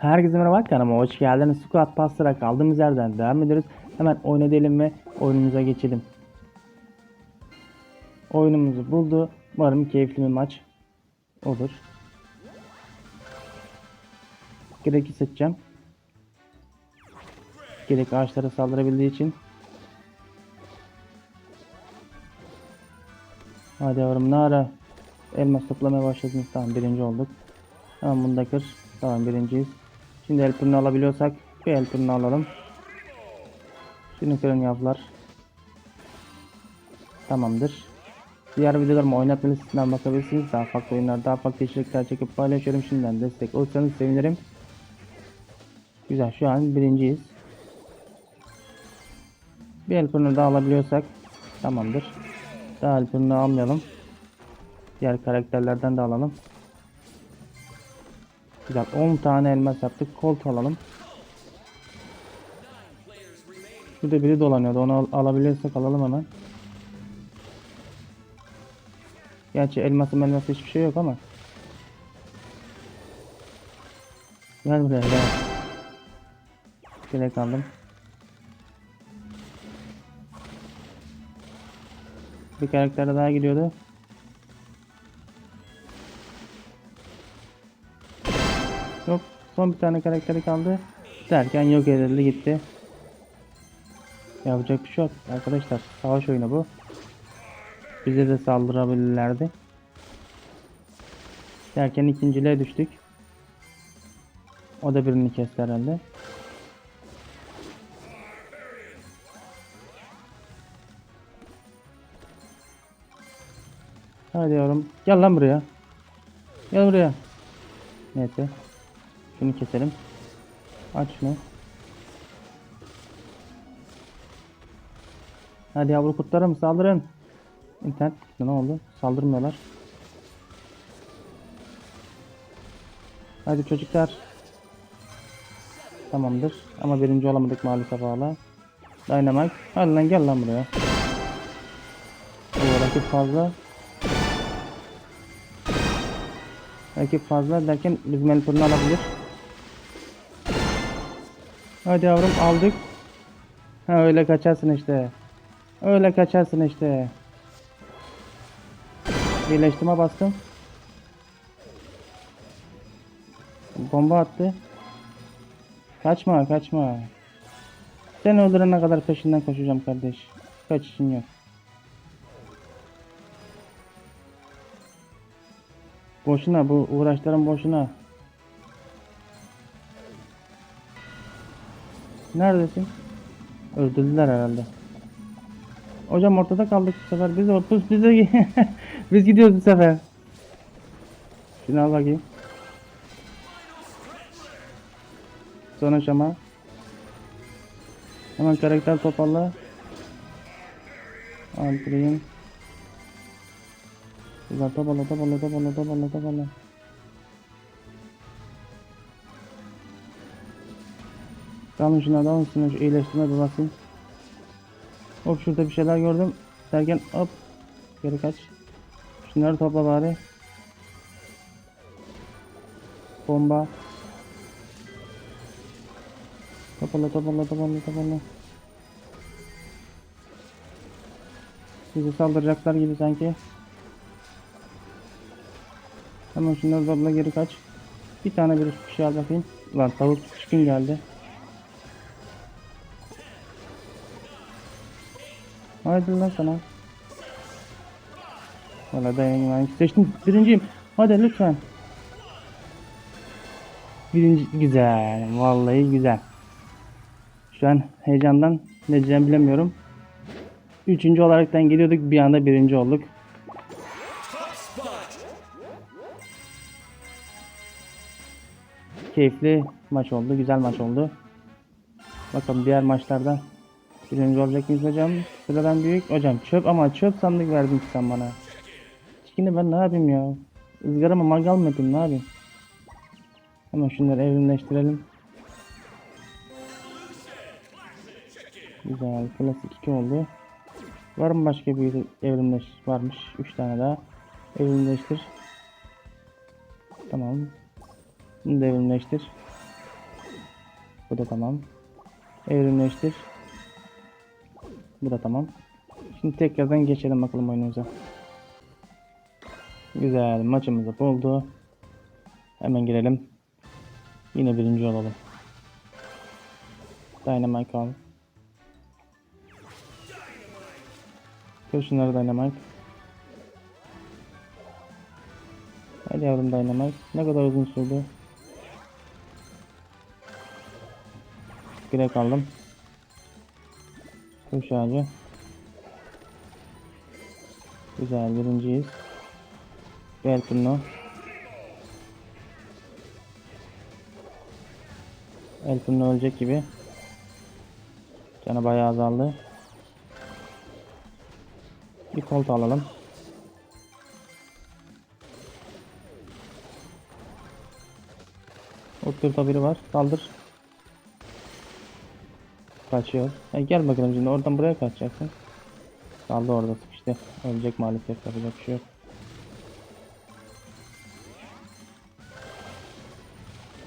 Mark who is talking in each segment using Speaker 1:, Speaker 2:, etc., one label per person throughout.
Speaker 1: Herkese merhaba kanalıma hoş geldiniz. Squad Pass'lara kaldığımız yerden devam ediyoruz. Hemen oyna edelim ve oyunumuza geçelim. Oyunumuzu buldu. Umarım keyifli bir maç olur. Gerek'i seçeceğim. Gerek ağaçlara saldırabildiği için. Hadi yavrum ne ara elmas toplamaya başladınız. Tamam birinci olduk. Tamam bunu da kır. Tamam birinciyiz. Şimdi el pırını alabiliyorsak bir el pırını alalım. Şunu kırın yavrular. Tamamdır. Diğer videolarımı oynatma listesinden bakabilirsiniz. Daha farklı oyunlar, daha farklı içerikler çekip paylaşıyorum. Şimdiden destek olursanız sevinirim. Güzel şu an birinciyiz. Bir el pırını daha alabiliyorsak tamamdır. Daha el pırını almayalım. Diğer karakterlerden de alalım. Güzel 10 tane elmas yaptık. Kolt alalım. Şurada biri dolanıyordu. Onu al alabilirsek alalım hemen. Gerçi elması elması hiçbir şey yok ama. Gel buraya gel. Gerek aldım. Bir karakter daha gidiyordu. Yok. Son bir tane karakteri kaldı. Derken yok edildi gitti. Yapacak bir şey yok. Arkadaşlar savaş oyunu bu. Bize de saldırabilirlerdi. Derken ikinciliğe düştük. O da birini kesti herhalde. Hadi yavrum. Gel lan buraya. Gel buraya. Neyse. Şunu keselim. Aç şunu. Hadi yavru kurtlarım saldırın. İnternet ne oldu? Saldırmıyorlar. Hadi çocuklar. Tamamdır. Ama birinci olamadık maalesef hala. Dynamite. Hadi lan gel lan buraya. Oo, rakip fazla. Rakip fazla derken bizim el fırını alabilir. Hadi yavrum aldık. Ha öyle kaçarsın işte. Öyle kaçarsın işte. Birleştirme bastım. Bomba attı. Kaçma kaçma. Sen öldürene kadar peşinden koşacağım kardeş. Kaç için yok. Boşuna bu uğraşlarım boşuna. Neredesin? Öldürdüler herhalde. Hocam ortada kaldık bu sefer. Biz ortuz bize biz gidiyoruz bu sefer. Şunu al bakayım. Son aşama. Hemen karakter toparla. Antreneyim. Güzel toparla toparla toparla toparla toparla. Dalın şuna dalın şuna şu iyileştirme bir basayım. Hop şurada bir şeyler gördüm. Derken hop. Geri kaç. Şunları topla bari. Bomba. Toparla toparla toparla toparla. Bizi saldıracaklar gibi sanki. Hemen şunları topla geri kaç. Bir tane bir şey al bakayım. Lan tavuk çıkın geldi. Haydi lan sana. Valla dayanayım. Seçtim. Birinciyim. Hadi lütfen. Birinci güzel. Vallahi güzel. Şu an heyecandan ne diyeceğimi bilemiyorum. Üçüncü olaraktan geliyorduk. Bir anda birinci olduk. Keyifli maç oldu. Güzel maç oldu. Bakalım diğer maçlarda Birinci olacak mıyız hocam? Sıradan büyük. Hocam çöp ama çöp sandık verdin ki sen bana. Çikini ben ne yapayım ya? Izgarama mangal mı yapayım ne yapayım? Hemen şunları evrimleştirelim. Güzel. Klasik 2 oldu. Var mı başka bir evrimleş? Varmış. 3 tane daha. Evrimleştir. Tamam. Bunu da evrimleştir. Bu da tamam. Evrimleştir. Bu da tamam. Şimdi tekrardan geçelim bakalım oyunumuza. Güzel maçımızı buldu. Hemen girelim. Yine birinci olalım. Dynamite al. Kır şunları Dynamite. Hadi yavrum Dynamite. Ne kadar uzun sürdü. Direkt aldım. Kuş ağacı. Güzel birinciyiz. Gel turnu. El turnu ölecek gibi. Canı bayağı azaldı. Bir kolt alalım. Oturta biri var. Saldır. Kaçıyor. E gel bakalım şimdi oradan buraya kaçacaksın. Kaldı orada sıkıştı. Ölecek maalesef yapacak bir şey yok.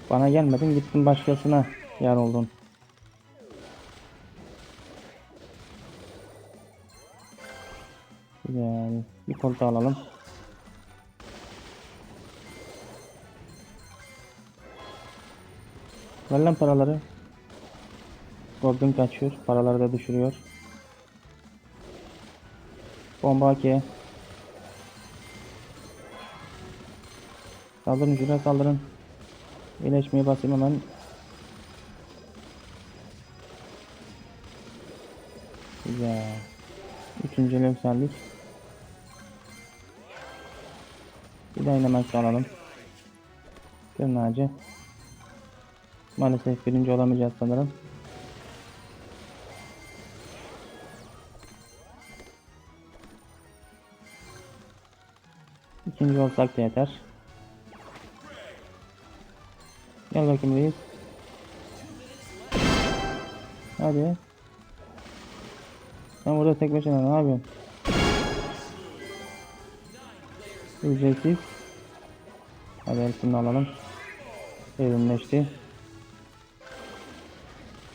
Speaker 1: Bana gelmedin gittin başkasına yer oldun. Güzel. Bir koltuğu alalım. Ver lan paraları. Goblin kaçıyor. Paraları da düşürüyor. Bomba ki. Saldırın şuraya saldırın. İyileşmeye basayım hemen. Güzel. Üçüncü yükseldik. Bir dynamite alalım. Kırnacı. Maalesef birinci olamayacağız sanırım. İkinci olsak da yeter. Gel bakayım reis. Hadi. Sen burada tek başına ne yapıyorsun? Ücretsiz. Hadi hepsini alalım. Evrimleşti.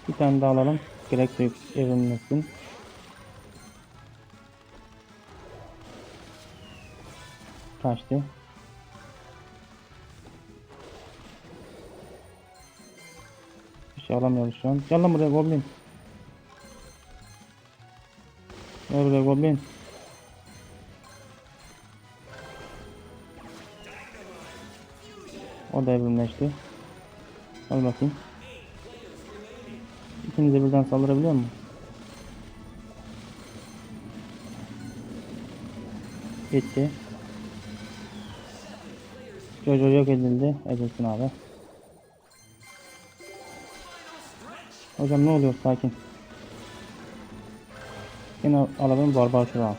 Speaker 1: Bir tane daha alalım. Gerek yok evrimleşsin. Kaçtı. Bir şey alamıyoruz şu an. Gel lan buraya goblin. Gel buraya goblin. O da evrimleşti. Al bakayım. İkinize birden saldırabiliyor mu? Gitti. Jojo yok edildi. Edilsin abi. Hocam ne oluyor? Sakin. Yine alalım barbar kral.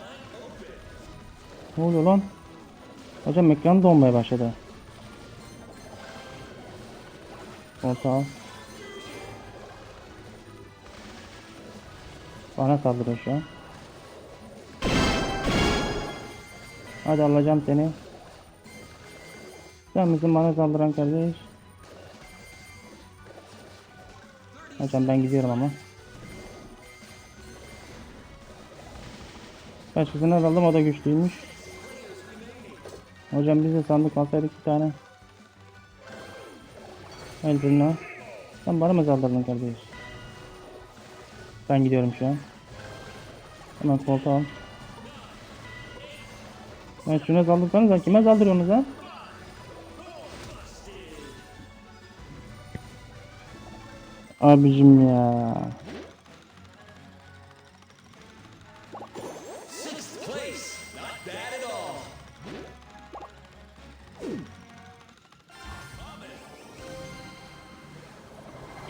Speaker 1: Ne oluyor lan? Hocam ekran donmaya başladı. Orta. Bana saldırıyor şu an. Hadi alacağım seni. Sen misin bana saldıran kardeş? Hocam ben gidiyorum ama. Başkasını aldım o da güçlüymüş. Hocam biz de sandık alsaydık bir tane. Elbirna. Sen bana mı saldırdın kardeş? Ben gidiyorum şu an. Hemen koltuğa al. Ben şuna saldırsanız kime saldırıyorsunuz ha? Abicim ya.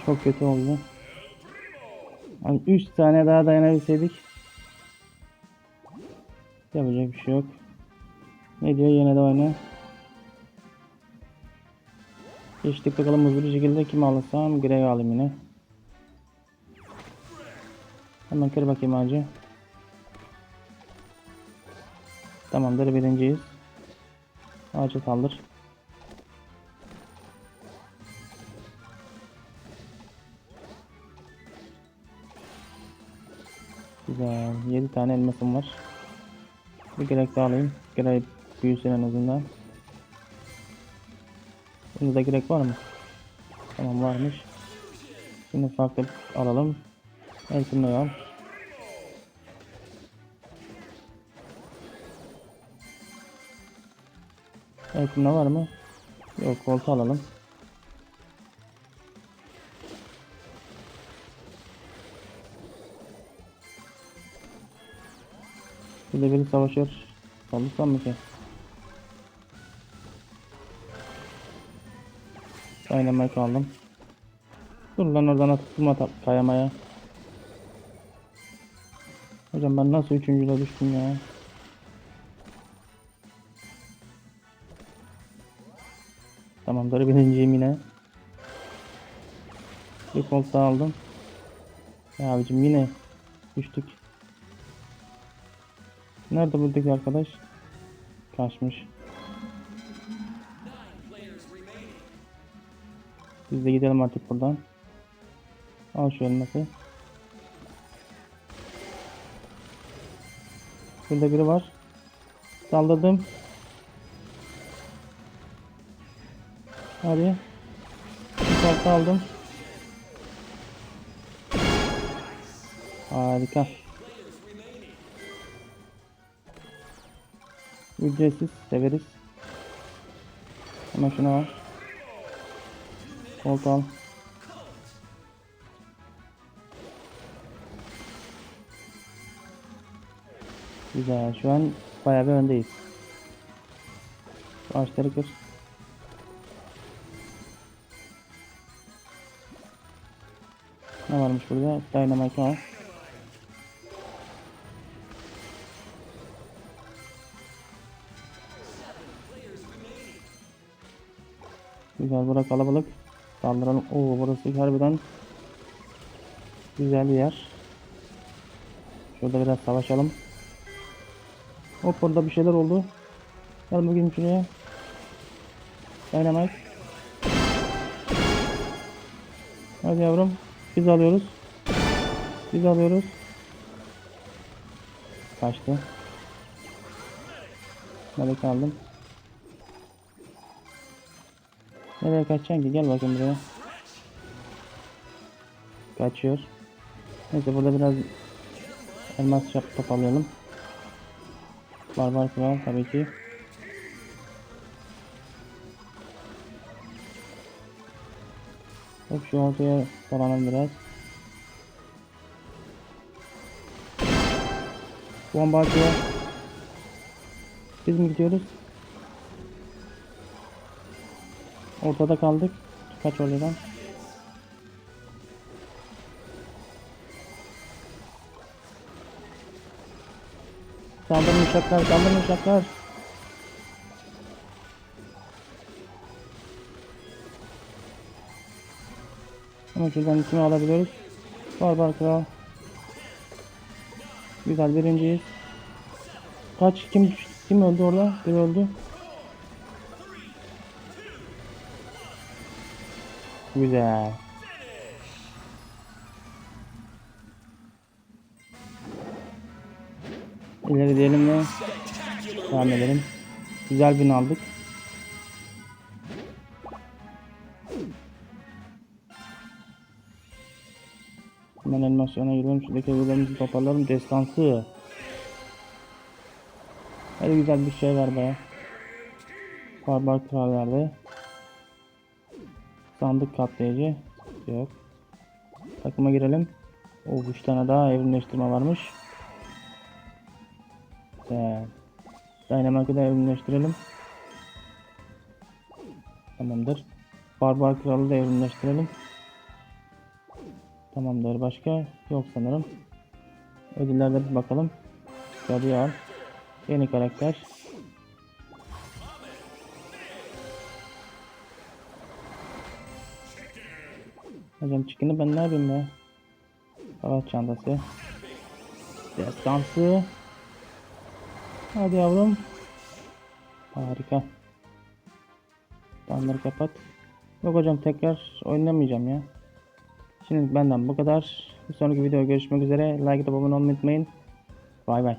Speaker 1: Çok kötü oldu. Hani 3 tane daha dayanabilseydik. Yapacak bir şey yok. Ne diyor yine de oyna. Geçtik bakalım hızlı bir şekilde kimi alırsam Greg alayım yine. Hemen kır bakayım ağacı. Tamamdır birinciyiz. Ağacı saldır. Güzel. 7 tane elmasım var. Bir gerek daha alayım. Gerek büyüsün en azından. Bunda da gerek var mı? Tamam varmış. Şimdi farklı alalım. Eltimle al. Eltimle var mı? Yok koltuğu alalım. Burada biri savaşıyor. Saldırsam mı ki? Dynamite aldım. Dur lan oradan ta- kayamaya. Hocam ben nasıl üçüncüde düştüm ya? Tamamdır birinciyim yine. Bir kol daha aldım. Ya abicim yine düştük. Nerede buradaki arkadaş? Kaçmış. Biz de gidelim artık buradan. Al şu elması. Burada biri var. Saldırdım. Hadi. Parça aldım. Harika. Ücretsiz severiz. Hemen şunu al. Koltuğu al. Güzel. Şu an bayağı bir öndeyiz. Şu ağaçları kır. Ne varmış burada? Dynamite al. Güzel bura kalabalık. Saldıralım. Oo burası harbiden güzel bir yer. Şurada biraz savaşalım. Hop orada bir şeyler oldu. Gel bugün şuraya. Dynamite. Hadi yavrum. Biz alıyoruz. Biz alıyoruz. Kaçtı. Melek aldım. Nereye kaçacaksın ki? Gel bakayım buraya. Kaçıyor. Neyse burada biraz elmas yap toparlayalım. Barbar kral tabii ki. Hop şu ortaya dolanalım biraz. Bomba atıyor. Biz mi gidiyoruz? Ortada kaldık. Kaç oradan. Saldırın uçaklar, saldırın uçaklar. Ama şuradan kimi alabiliyoruz? Barbar kral. Güzel birinciyiz. Kaç? Kim kim öldü orada? Biri öldü. Güzel. İleri diyelim ve devam edelim. Güzel bin aldık. Hemen animasyona giriyorum. Şuradaki evlerimizi toparlarım. Destansı. Hadi güzel bir şey ver be. Barbar kral verdi. Sandık katlayıcı. Yok. Takıma girelim. O 3 tane daha evrimleştirme varmış. Güzel. Dynamite'ı da evrimleştirelim. Tamamdır. Barbar kralı da evrimleştirelim. Tamamdır. Başka yok sanırım. Ödüllerde bir bakalım. Al. Yeni karakter. Hocam çıkını ben ne yapayım ya? Savaş çantası. Destansı. Hadi yavrum. Harika. Tamamları kapat. Yok hocam tekrar oynamayacağım ya. Şimdi benden bu kadar. Bir sonraki videoda görüşmek üzere. Like atıp abone olmayı unutmayın. Bay bay.